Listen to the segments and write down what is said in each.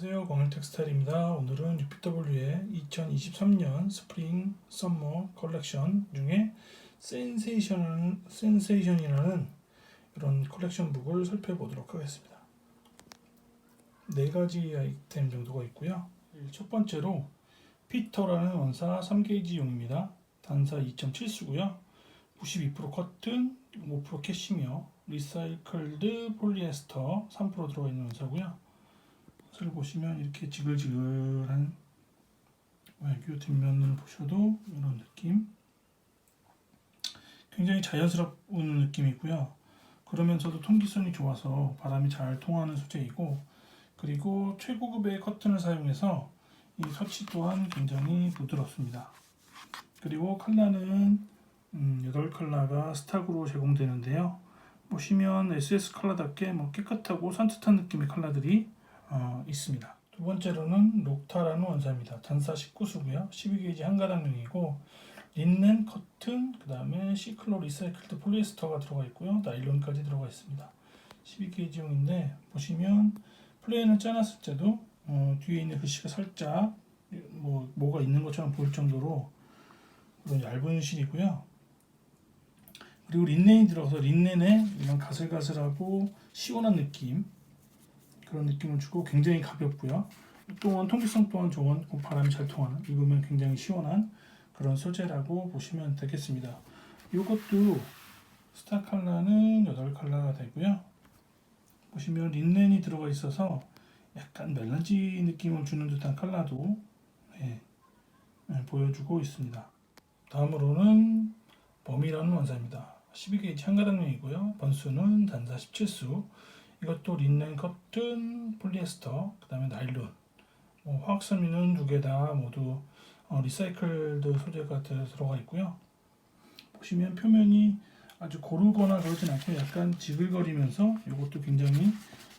안녕하세요. 광일 텍스타일입니다. 오늘은 UPW의 2023년 스프링 썸머 컬렉션 중에 센세이션, 센세이션이라는 이런 컬렉션 북을 살펴보도록 하겠습니다. 네 가지 아이템 정도가 있고요. 첫 번째로 피터라는 원사 3게이지용입니다. 단사 2.7수고요. 92% 커튼, 5% 캐시미어, 리사이클드 폴리에스터 3% 들어가 있는 원사고요. 것을 보시면 이렇게 지글지글한 외교 뒷면을 보셔도 이런 느낌. 굉장히 자연스러운 느낌이고요. 그러면서도 통기성이 좋아서 바람이 잘 통하는 소재이고 그리고 최고급의 커튼을 사용해서 이 터치 또한 굉장히 부드럽습니다. 그리고 컬러는 음, 8컬러가 스탁으로 제공되는데요. 보시면 SS 컬러답게 뭐 깨끗하고 산뜻한 느낌의 컬러들이 어, 있습니다. 두 번째로는 록타라는 원사입니다. 단사 19수고요. 12게이지 한가닥용이고 린넨, 커튼, 그 다음에 시클로 리사이클드 폴리에스터가 들어가 있고요. 나일론까지 들어가 있습니다. 12게이지용인데 보시면 플레인을 짜놨을 때도 어, 뒤에 있는 글씨가 살짝 뭐 뭐가 있는 것처럼 보일 정도로 그런 얇은 실이고요. 그리고 린넨이 들어가서 린넨에 이런 가슬가슬하고 시원한 느낌 그런 느낌을 주고 굉장히 가볍고요. 또한 통기성 또한 좋은 바람이 잘 통하는 입으면 굉장히 시원한 그런 소재라고 보시면 되겠습니다. 이것도 스타 컬러는 8컬러가 되고요. 보시면 린넨이 들어가 있어서 약간 멜란지 느낌을 주는 듯한 컬러도 네, 네, 보여주고 있습니다. 다음으로는 범이라는 원사입니다. 12게이지 한가닥용이고요. 번수는 단사 17수. 이것도 린넨 커튼, 폴리에스터, 그 다음에 나일론, 뭐 화학섬유는 두 개 다 모두 어, 리사이클드 소재가 들어가 있고요. 보시면 표면이 아주 고르거나 그러진 않고 약간 지글거리면서 이것도 굉장히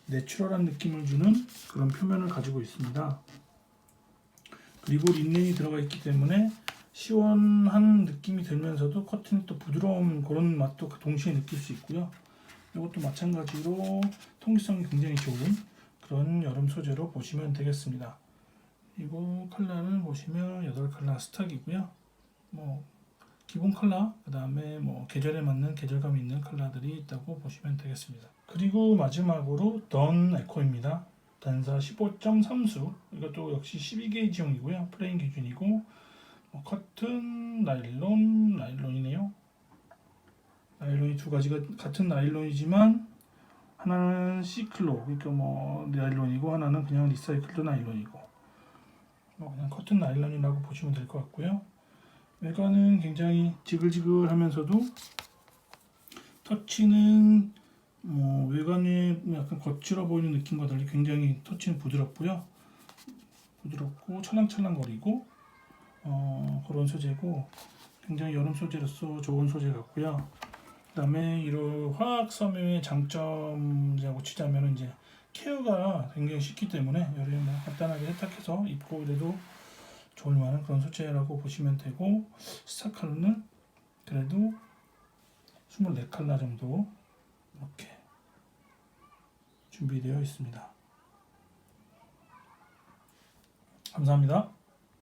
내추럴한 느낌을 주는 그런 표면을 가지고 있습니다. 그리고 린넨이 들어가 있기 때문에 시원한 느낌이 들면서도 커튼이 또 부드러운 그런 맛도 동시에 느낄 수 있고요. 이것도 마찬가지로 통기성이 굉장히 좋은 그런 여름 소재로 보시면 되겠습니다. 그리고 컬러는 보시면 8컬러 스탁이고요. 뭐 기본 컬러, 그 다음에 뭐 계절에 맞는 계절감 있는 컬러들이 있다고 보시면 되겠습니다. 그리고 마지막으로 던 에코입니다. 단사 15.3수 이것도 역시 12게이지용이고요. 플레인 기준이고 뭐 커튼, 나일론, 나일론이네요. 나일론이 두 가지가 같은 나일론이지만 하나는 시클로 그러니까 뭐 나일론이고 하나는 그냥 리사이클드 나일론이고 뭐 그냥 커튼 나일론이라고 보시면 될 것 같고요. 외관은 굉장히 지글지글하면서도 터치는 뭐 외관에 약간 거칠어 보이는 느낌과 달리 굉장히 터치는 부드럽고요. 부드럽고 찰랑찰랑거리고 어, 그런 소재고 굉장히 여름 소재로서 좋은 소재 같고요. 그다음에 이런 화학 섬유의 장점이라고 치자면 이제 케어가 굉장히 쉽기 때문에 여름에 뭐 간단하게 세탁해서 입고 이래도 좋을 만한 그런 소재라고 보시면 되고 스타칼로는 그래도 24칼라 정도 이렇게 준비되어 있습니다. 감사합니다.